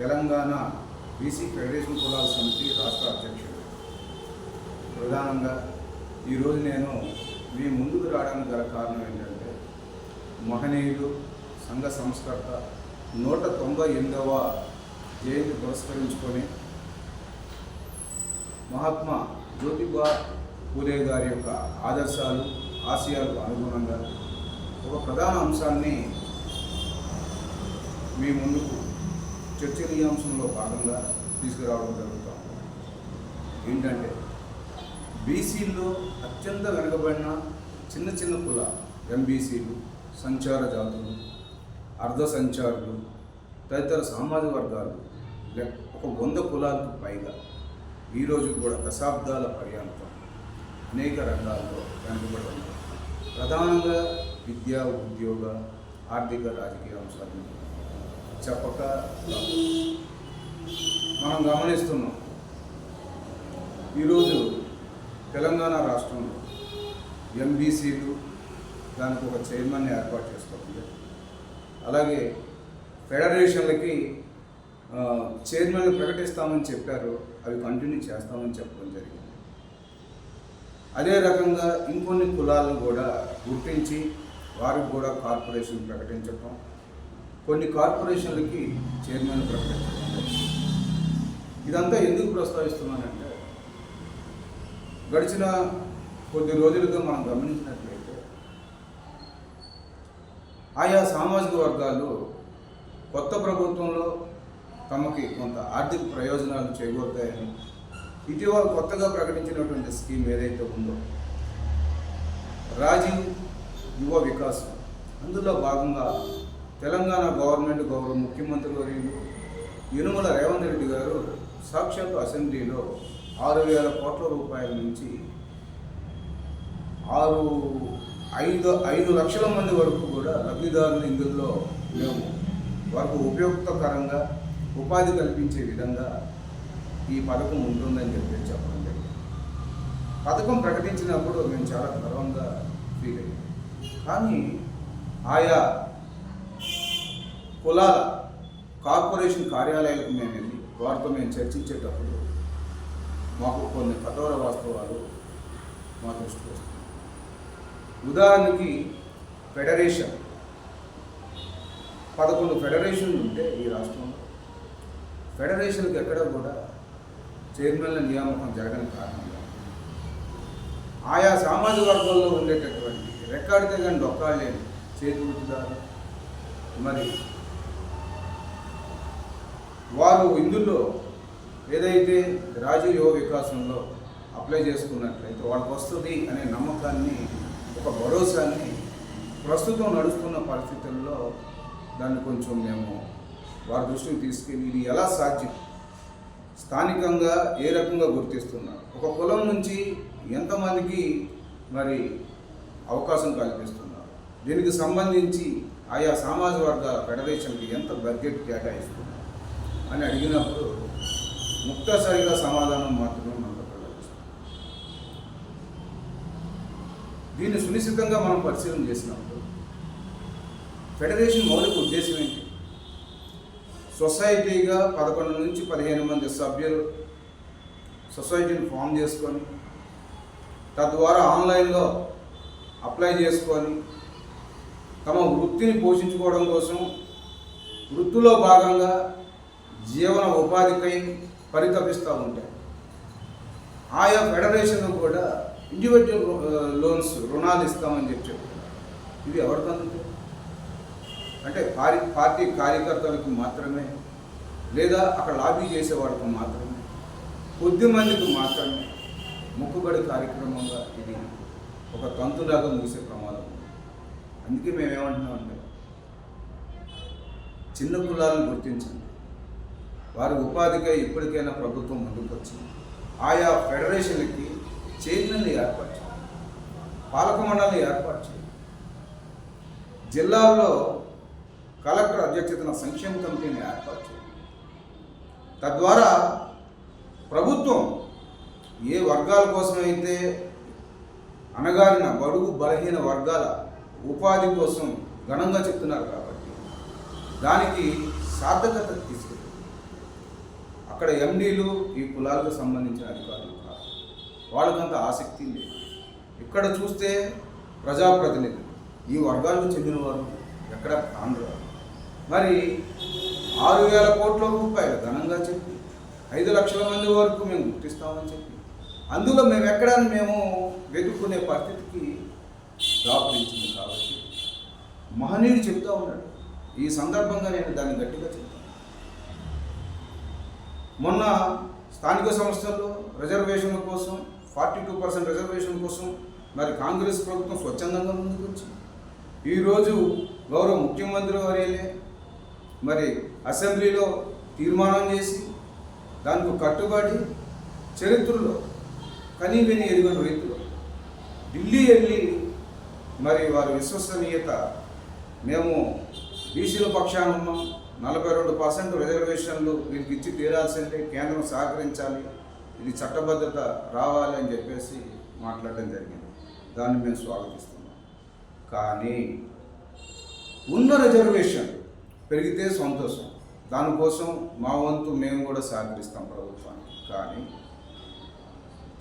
Telangana BC federation కులాల సమితి రాష్ట్ర అధ్యక్షుడు. ప్రధానంగా ఈరోజు నేను మీ ముందుకు రావడానికి గల కారణం ఏంటంటే మహనీయులు సంఘ సంస్కర్త నూట తొంభై ఎనిమిదవ జయంతి పురస్కరించుకొని మహాత్మా జ్యోతిబా పూలే గారి యొక్క ఆదర్శాలు ఆశయాలకు అనుగుణంగా ఒక ప్రధాన అంశాన్ని మీ ముందుకు చర్చనీయాంశంలో భాగంగా తీసుకురావడం జరుగుతాం ఏంటంటే బీసీల్లో అత్యంత వెనుకబడిన చిన్న చిన్న కుల ఎంబీసీలు సంచార జాతులు అర్ధ సంచారులు తదితర సామాజిక వర్గాలు ఒక వంద కులాలకు పైగా ఈరోజు కూడా దశాబ్దాల పర్యాంతం అనేక రంగాల్లో వెనుకబడి ఉన్నారు. ప్రధానంగా విద్య ఉద్యోగ ఆర్థిక రాజకీయ అంశాలు చెప్పక మనం గమనిస్తున్నాం. ఈరోజు తెలంగాణ రాష్ట్రంలో ఎంబీసీలు దానికి ఒక చైర్మన్ని ఏర్పాటు చేసుకోవాలి అలాగే ఫెడరేషన్లకి ఆ, చైర్మన్లు ప్రకటిస్తామని చెప్పారు. అవి కంటిన్యూ చేస్తామని చెప్పడం జరిగింది. అదే రకంగా ఇంకొన్ని కులాలను కూడా గుర్తించి వారికి కూడా కార్పొరేషన్ ప్రకటించటం కొన్ని కార్పొరేషన్లకి చైర్మన్ ప్రకటించారు ఇదంతా ఎందుకు ప్రస్తావిస్తున్నానంటే గడిచిన కొద్ది రోజులుగా మనం గమనించినట్లయితే ఆయా సామాజిక వర్గాలు కొత్త ప్రభుత్వంలో తమకి కొంత ఆర్థిక ప్రయోజనాలు చేకూరుతాయని ఇటీవల కొత్తగా ప్రకటించినటువంటి స్కీమ్ ఏదైతే ఉందో రాజీవ్ యువ వికాసం అందులో భాగంగా తెలంగాణ గవర్నమెంట్ గౌరవ ముఖ్యమంత్రి వర్యులు యనుమల రేవంత్ రెడ్డి గారు సాక్షాత్ అసెంబ్లీలో ఆరు వేల కోట్ల రూపాయల నుంచి ఆరు ఐదు ఐదు లక్షల మంది వరకు కూడా లబ్ధిదారులు ఇందులో మేము వారికి ఉపయుక్తకరంగా ఉపాధి కల్పించే విధంగా ఈ పథకం ఉంటుందని చెప్పి చెప్పడం జరిగింది. పథకం ప్రకటించినప్పుడు మేము చాలా గర్వంగా ఫీల్ అయ్యాం. కానీ ఆయా కులాల కార్పొరేషన్ కార్యాలయాలకు మేము వెళ్ళి వారితో మేము చర్చించేటప్పుడు మాకు కొన్ని కఠోర వాస్తవాలు మా దృష్టికి వస్తుంది ఉదాహరణకి ఫెడరేషన్. పదకొండు ఫెడరేషన్లు ఉంటే ఈ రాష్ట్రంలో ఫెడరేషన్కి ఎక్కడ కూడా చైర్మన్ల నియామకం జరగని కారణంగా ఆయా సామాజిక వర్గాల్లో ఉండేటటువంటి రికార్డు కానీ డొక్కాళ్ళు చేతి మరి వారు ఇందులో ఏదైతే రాజీవ్ యువ వికాసంలో అప్లై చేసుకున్నట్లయితే వాళ్ళకి వస్తుంది అనే నమ్మకాన్ని ఒక భరోసాన్ని ప్రస్తుతం నడుస్తున్న పరిస్థితుల్లో దాన్ని కొంచెం మేము వారి దృష్టికి తీసుకెళ్ళి ఇది ఎలా సాధ్యం? స్థానికంగా ఏ రకంగా గుర్తిస్తున్నారు? ఒక కులం నుంచి ఎంతమందికి మరి అవకాశం కల్పిస్తున్నారు? దీనికి సంబంధించి ఆయా సామాజిక వర్గాల ఫెడరేషన్కి ఎంత బడ్జెట్ కేటాయిస్తున్నారు? అని అడిగినప్పుడు ముక్తసరిగా సమాధానం మాత్రమే మనకు దీన్ని సునిశ్చితంగా మనం పరిశీలన చేసినప్పుడు ఫెడరేషన్ మౌలిక ఉద్దేశం ఏంటి? సొసైటీగా పదకొండు నుంచి పదిహేను మంది సభ్యులు సొసైటీని ఫామ్ చేసుకొని తద్వారా ఆన్లైన్లో అప్లై చేసుకొని తమ వృత్తిని పోషించుకోవడం కోసం వృత్తిలో భాగంగా జీవన ఉపాధికై పరితపిస్తూ ఉంటాయి. ఆయా ఫెడరేషన్ కూడా ఇండివిజువల్ లోన్స్ రుణాలు ఇస్తామని చెప్పి చెప్తున్నారు. ఇది ఎవరికి అందుతుంది అంటే పారి పార్టీ కార్యకర్తలకు మాత్రమే లేదా అక్కడ లాబీ చేసే వాళ్ళకి మాత్రమే కొద్ది మందికి మాత్రమే మొక్కుబడి కార్యక్రమంగా ఇది ఒక తంతులాగా ముగిసే ప్రమాదం ఉంది. అందుకే మేము ఏమంటున్నామంటే చిన్న కులాలను గుర్తించండి. వారి ఉపాధికై ఇప్పటికైనా ప్రభుత్వం ముందుకొచ్చింది. ఆయా ఫెడరేషన్లకి చైర్మన్లు ఏర్పాటు చేయాలి. పాలక మండలి ఏర్పాటు చేయాలి. జిల్లాల్లో కలెక్టర్ అధ్యక్షతన సంక్షేమ కమిటీని ఏర్పాటు చేయాలి. తద్వారా ప్రభుత్వం ఏ వర్గాల కోసమైతే అనగారిన బడుగు బలహీన వర్గాల ఉపాధి కోసం ఘనంగా చెప్తున్నారు కాబట్టి దానికి సార్థకత అక్కడ ఎండీలు ఈ కులాలకు సంబంధించిన అధికారులు కాదు వాళ్ళకంత ఆసక్తి లేదు. ఇక్కడ చూస్తే ప్రజాప్రతినిధులు. ఈ వర్గాలకు చెందినవారు ఎక్కడ ఆంధ్ర మరి ఆరు వేల కోట్ల రూపాయలు ఘనంగా చెప్పి ఐదు లక్షల మంది వరకు మేము గుర్తిస్తామని చెప్పి అందులో మేము ఎక్కడ మేము వెతుక్కునే పరిస్థితికి దాపురించింది కాబట్టి మహనీయుడు చెప్తూ ఉన్నాడు. ఈ సందర్భంగా నేను దాన్ని గట్టిగా చెప్తాను. మొన్న స్థానిక సంస్థల్లో రిజర్వేషన్ల కోసం ఫార్టీ టూ పర్సెంట్ రిజర్వేషన్ కోసం మరి కాంగ్రెస్ ప్రభుత్వం స్వచ్ఛందంగా ముందుకు వచ్చింది. ఈరోజు గౌరవ ముఖ్యమంత్రి వర్యలే మరి అసెంబ్లీలో తీర్మానం చేసి దానికి కట్టుబడి చరిత్రలో కనీవిని ఎరుగని రీతిలో ఢిల్లీ వెళ్ళి మరి వారి విశ్వసనీయత మేము బీసీల పక్షాన ఉన్నాం. నలభై రెండు పర్సెంట్ రిజర్వేషన్లు వీరికి ఇచ్చి తీరాల్సిందే కేంద్రం సహకరించాలి ఇది చట్టబద్ధత రావాలి అని చెప్పేసి మాట్లాడడం జరిగింది. దాన్ని మేము స్వాగతిస్తున్నాం. కానీ ఉన్న రిజర్వేషన్ పెరిగితే సంతోషం. దానికోసం మా వంతు మేము కూడా సహకరిస్తాం ప్రభుత్వానికి. కానీ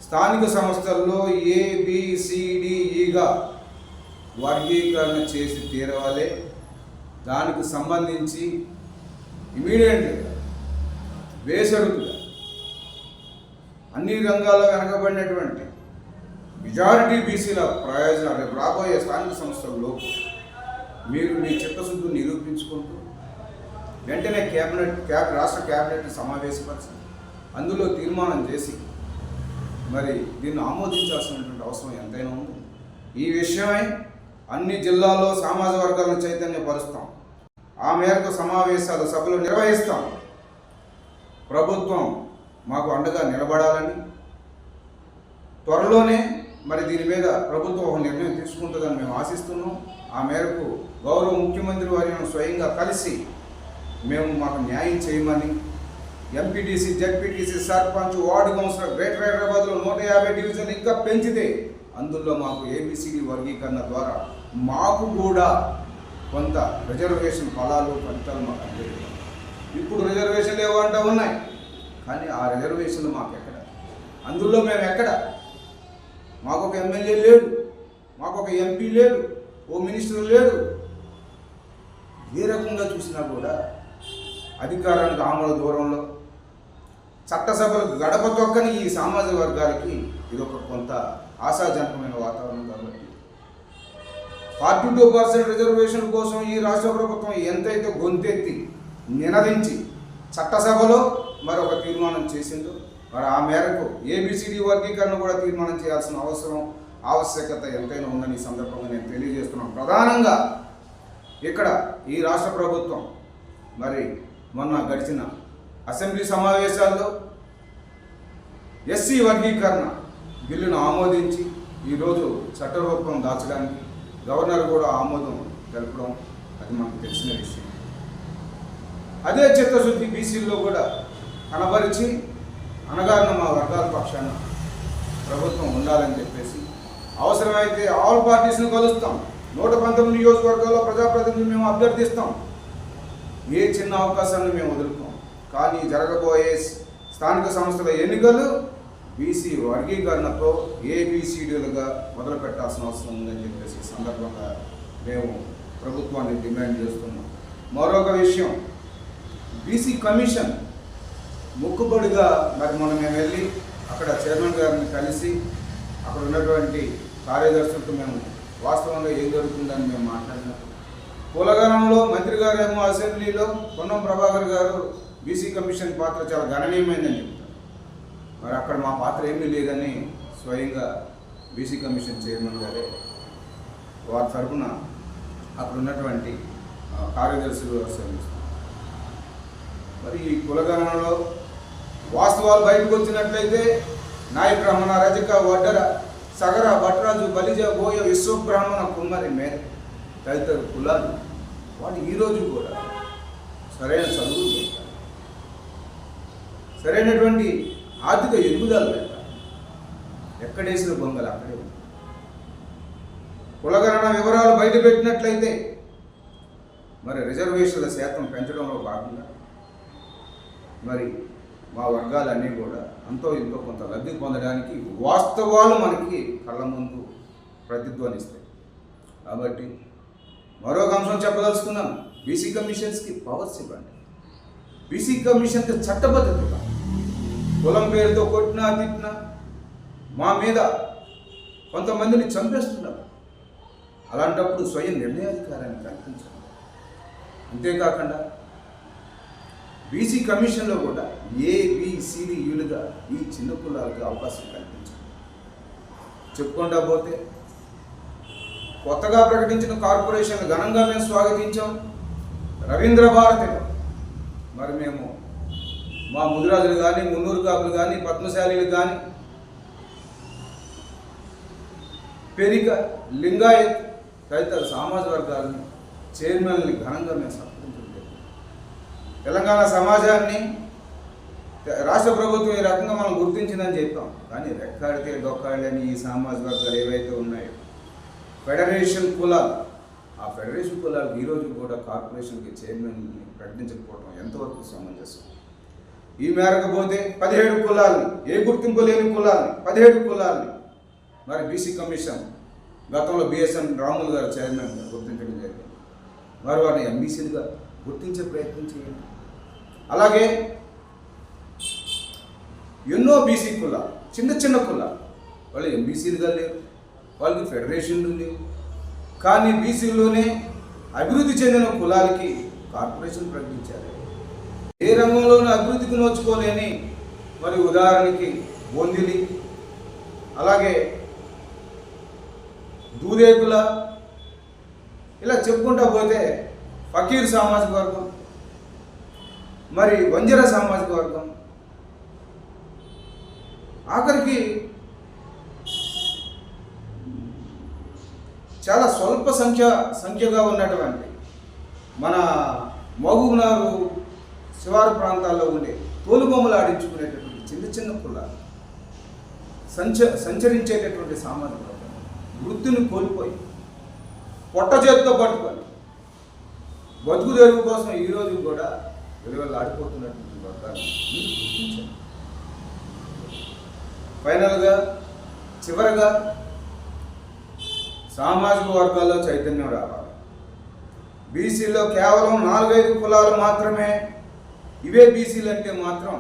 స్థానిక సంస్థల్లో ఏబిసిడిఈగా వర్గీకరణ చేసి తీరవాలి. దానికి సంబంధించి ఇమీడియట్గా వేసడుగుగా అన్ని రంగాల్లో వెనకబడినటువంటి మెజారిటీ బీసీల ప్రయోజనాలు రాబోయే స్థానిక సంస్థల్లో మీరు మీ చిత్తశుద్ధి నిరూపించుకుంటూ వెంటనే క్యాబినెట్ క్యాబ్ రాష్ట్ర క్యాబినెట్ని సమావేశపరిచి అందులో తీర్మానం చేసి మరి దీన్ని ఆమోదించాల్సినటువంటి అవసరం ఎంతైనా ఉంది. ఈ విషయమై అన్ని జిల్లాల్లో సామాజిక వర్గాలను చైతన్యపరుస్తాం. ఆ మేరకు సమావేశాలు సభలు నిర్వహిస్తాం. ప్రభుత్వం మాకు అండగా నిలబడాలని త్వరలోనే మరి దీని మీద ప్రభుత్వం ఒక నిర్ణయం తీసుకుంటుందని మేము ఆశిస్తున్నాం. ఆ మేరకు గౌరవ ముఖ్యమంత్రి వారిని స్వయంగా కలిసి మేము మాకు న్యాయం చేయమని MPTC ZPTC sarpanch ward councillor greater హైదరాబాద్లో నూట యాభై డివిజన్లు ఇంకా పెంచితే అందులో మాకు ఏబీసీడీ వర్గీకరణ ద్వారా మాకు కూడా కొంత రిజర్వేషన్ ఫలాలు ఫలితాలు మాకు అందేది ఇప్పుడు రిజర్వేషన్లు ఏమంటా ఉన్నాయి. కానీ ఆ రిజర్వేషన్లు మాకు ఎక్కడ అందులో మేము ఎక్కడ? మాకు ఒక ఎమ్మెల్యే లేడు. మాకు ఒక ఎంపీ లేడు. ఓ మినిస్టర్ లేడు. ఏ రకంగా చూసినా కూడా అధికారానికి ఆమల దూరంలో చట్టసభలకు గడప తొక్కని ఈ సామాజిక వర్గాలకి ఇది ఒక కొంత ఆశాజనకమైన వాతావరణం కాబట్టి ఫార్టీ టూ పర్సెంట్ రిజర్వేషన్ కోసం ఈ రాష్ట్ర ప్రభుత్వం ఎంతైతే గొంతెత్తి నినదించి చట్టసభలో మరి ఒక తీర్మానం చేసిందో మరి ఆ మేరకు ఏబిసిడి వర్గీకరణ కూడా తీర్మానం చేయాల్సిన అవసరం ఆవశ్యకత ఎంతైనా ఉందని ఈ సందర్భంగా నేను తెలియజేస్తున్నాను. ప్రధానంగా ఇక్కడ ఈ రాష్ట్ర ప్రభుత్వం మరి మొన్న గడిచిన అసెంబ్లీ సమావేశాల్లో ఎస్సీ వర్గీకరణ బిల్లును ఆమోదించి ఈరోజు చట్టరూపం దాచడానికి గవర్నర్ కూడా ఆమోదం తెలపడం అది మనకు తెలిసిన విషయం. అదే చిత్తశుద్ధి బీసీల్లో కూడా కనబరిచి అనగారిన మా వర్గాల పక్షాన ప్రభుత్వం ఉండాలని చెప్పేసి అవసరమైతే ఆల్ పార్టీస్ను కలుస్తాం. నూట పంతొమ్మిది నియోజకవర్గాల్లో ప్రజాప్రతినిధులు మేము అభ్యర్థిస్తాం. ఏ చిన్న అవకాశాన్ని మేము వదులుకోం. కానీ జరగబోయే స్థానిక సంస్థల ఎన్నికలు బీసీ వర్గీకరణతో ఏబిసిడీలుగా మొదలుపెట్టాల్సిన అవసరం ఉందని చెప్పేసి సందర్భంగా మేము ప్రభుత్వాన్ని డిమాండ్ చేస్తున్నాం. మరొక విషయం బీసీ కమిషన్ మొక్కుబడిగా మరి మనం మేము వెళ్ళి అక్కడ చైర్మన్ గారిని కలిసి అక్కడ ఉన్నటువంటి కార్యదర్శులతో మేము వాస్తవంగా ఏం జరుగుతుందని మేము మాట్లాడినాం. కులగణంలో మంత్రి గారు ఏమో అసెంబ్లీలో పొన్నం ప్రభాకర్ గారు బీసీ కమిషన్ పాత్ర చాలా గణనీయమైందని మరి అక్కడ మా పాత్ర ఏమీ లేదని స్వయంగా బీసీ కమిషన్ చైర్మన్ గారే వారి తరఫున అక్కడ ఉన్నటువంటి కార్యదర్శులు మరి ఈ కులగణనలో వాస్తవాలు బయటకు వచ్చినట్లయితే నాయక్ రమణ రజక వడ్డర సగర భట్రాజు బలిజ బోయ విశ్వబ్రాహ్మణ కుమ్మరి మేర తదితర కులాలు వాళ్ళు ఈరోజు కూడా సరైన చదువులు సరైనటువంటి ఆర్థిక ఎదుగుదల లేక ఎక్కడేసిన బొంగలు అక్కడే ఉంది. కులగణన వివరాలు బయట పెట్టినట్లయితే మరి రిజర్వేషన్ల శాతం పెంచడంలో భాగంగా మరి మా వర్గాలన్నీ కూడా అంతో ఇంతో కొంత లబ్ధి పొందడానికి వాస్తవాలు మనకి కళ్ళ ముందు ప్రతిధ్వనిస్తాయి. కాబట్టి మరొక అంశం చెప్పదలుచుకున్నాను. బీసీ కమిషన్స్కి పవర్స్ ఇవ్వండి. బీసీ కమిషన్కి చట్టబద్ధత ఇవ్వండి. కులం పేరుతో కొట్టినా తిట్టినా మా మీద కొంతమందిని చంపేస్తున్నారు. అలాంటప్పుడు స్వయం నిర్ణయాధికారాన్ని కల్పించాలి అంతేకాకుండా బీసీ కమిషన్లో కూడా ఏబిసిడియులుగా ఈ చిన్న కులాలకు అవకాశం కల్పించాలి చెప్పుకుండా పోతే కొత్తగా ప్రకటించిన కార్పొరేషన్ ఘనంగా మేము స్వాగతించాం. రవీంద్ర భారతిలో. మరి మేము మా ముదిరాజులు కానీ మున్నూరు కాపులు కానీ పద్మశాలీలు కానీ పెరిక లింగాయత్ తదితర సామాజ వర్గాలని చైర్మన్ని ఘనంగా మేము సంప్రదించడం తెలంగాణ సమాజాన్ని రాష్ట్ర ప్రభుత్వం ఈ రకంగా మనం గుర్తించిందని చెప్పాం కానీ రెక్కాడితే డొక్కాడని ఈ సామాజిక వర్గాలు ఏవైతే ఉన్నాయో ఫెడరేషన్ కులాలు ఆ ఫెడరేషన్ కులాలు ఈ రోజు కూడా కార్పొరేషన్కి చైర్మన్ని ప్రకటించకపోవడం ఎంతవరకు సమంజసం? ఈ మేరకు పోతే పదిహేడు కులాల్ని ఏ గుర్తింపు లేని కులాల్ని పదిహేడు కులాల్ని. మరి బీసీ కమిషన్ గతంలో బిఎస్ఎన్ రాములు గారు చైర్మన్ గుర్తించడం జరిగింది. మరి వారిని ఎంబీసీలుగా గుర్తించే ప్రయత్నం చేయండి. అలాగే ఎన్నో బీసీ కుల చిన్న చిన్న కుల వాళ్ళు ఎంబీసీలుగా లేవు వాళ్ళకి ఫెడరేషన్లు లేవు. కానీ బీసీలోనే అభివృద్ధి చెందిన కులాలకి కార్పొరేషన్ ప్రకటించారు. ఏ రంగంలోనూ అభివృద్ధికి నోచుకోలేని మరి ఉదాహరణకి బొందిలి అలాగే దూదేకుల ఇలా చెప్పుకుంటా పోతే ఫకీర్ సామాజిక వర్గం మరి వంజర సామాజిక వర్గం. ఆఖరికి చాలా స్వల్ప సంఖ్య సంఖ్యగా ఉన్నటువంటి మన మహబూబ్నగర్ శివారు ప్రాంతాల్లో ఉండే తోలుబొమ్మలు ఆడించుకునేటటువంటి చిన్న చిన్న కులాలు సంచ సంచరించేటటువంటి సామాజిక వృత్తిని కోల్పోయి పొట్ట చేతితో పట్టుకొని బతుకు తెరుగు కోసం ఈరోజు కూడా విలువలు ఆడిపోతున్నటువంటి వర్గాలు ఫైనల్గా చివరగా సామాజిక వర్గాల్లో చైతన్యం రావాలి. బీసీలో కేవలం నాలుగైదు కులాలు మాత్రమే ఇవే బీసీలు అంటే మాత్రం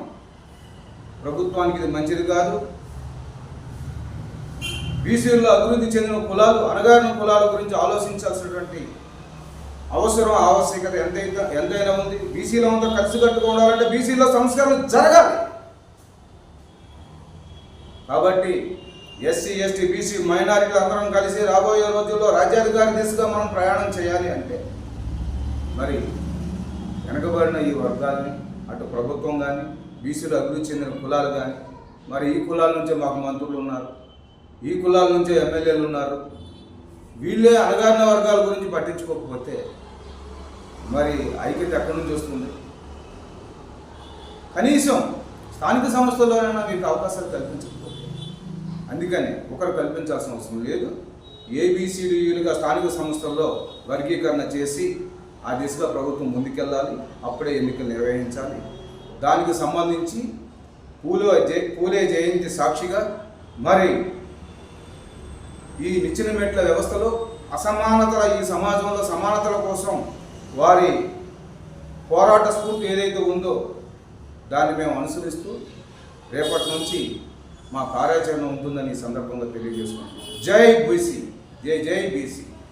ప్రభుత్వానికి ఇది మంచిది కాదు. బీసీల్లో అభివృద్ధి చెందిన కులాలు అణగారిన కులాల గురించి ఆలోచించాల్సినటువంటి అవసరం ఆవశ్యకత ఎంతైతే ఎంతైనా ఉంది. బీసీలో అంతా కలిసికట్టుగా ఉండాలంటే బీసీలో సంస్కరణ జరగాలి. కాబట్టి ఎస్సీ ఎస్టీ బీసీ మైనారిటీలు అందరం కలిసి రాబోయే రోజుల్లో రాజ్యాధికారి దిశగా మనం ప్రయాణం చేయాలి అంటే మరి వెనకబడిన ఈ వర్గాల్ని అటు ప్రభుత్వం కానీ బీసీలు అభివృద్ధి చెందిన కులాలు కానీ మరి ఈ కులాల నుంచే మాకు మంత్రులు ఉన్నారు. ఈ కులాల నుంచే ఎమ్మెల్యేలు ఉన్నారు. వీళ్ళే అణగారిన వర్గాల గురించి పట్టించుకోకపోతే మరి ఐక్యత ఎక్కడి నుంచి వస్తుంది? కనీసం స్థానిక సంస్థల్లోనైనా మీకు అవకాశాలు కల్పించకపోతే. అందుకని ఒకరు కల్పించాల్సిన అవసరం లేదు. ఏబిసిడియులుగా స్థానిక సంస్థల్లో వర్గీకరణ చేసి ఆ దిశగా ప్రభుత్వం ముందుకెళ్ళాలి అప్పుడే ఎన్నికలు నిర్వహించాలి. దానికి సంబంధించి పూలో జయ పూలే జయంతి సాక్షిగా మరి ఈ నిచ్చిన మెట్ల వ్యవస్థలో అసమానతల ఈ సమాజంలో సమానతల కోసం వారి పోరాట స్ఫూర్తి ఏదైతే ఉందో దాన్ని మేము అనుసరిస్తూ రేపటి నుంచి మా కార్యాచరణ ఉంటుందని ఈ సందర్భంగా తెలియజేసుకుంటున్నాం. జై బీసీ జై జై బీసీ.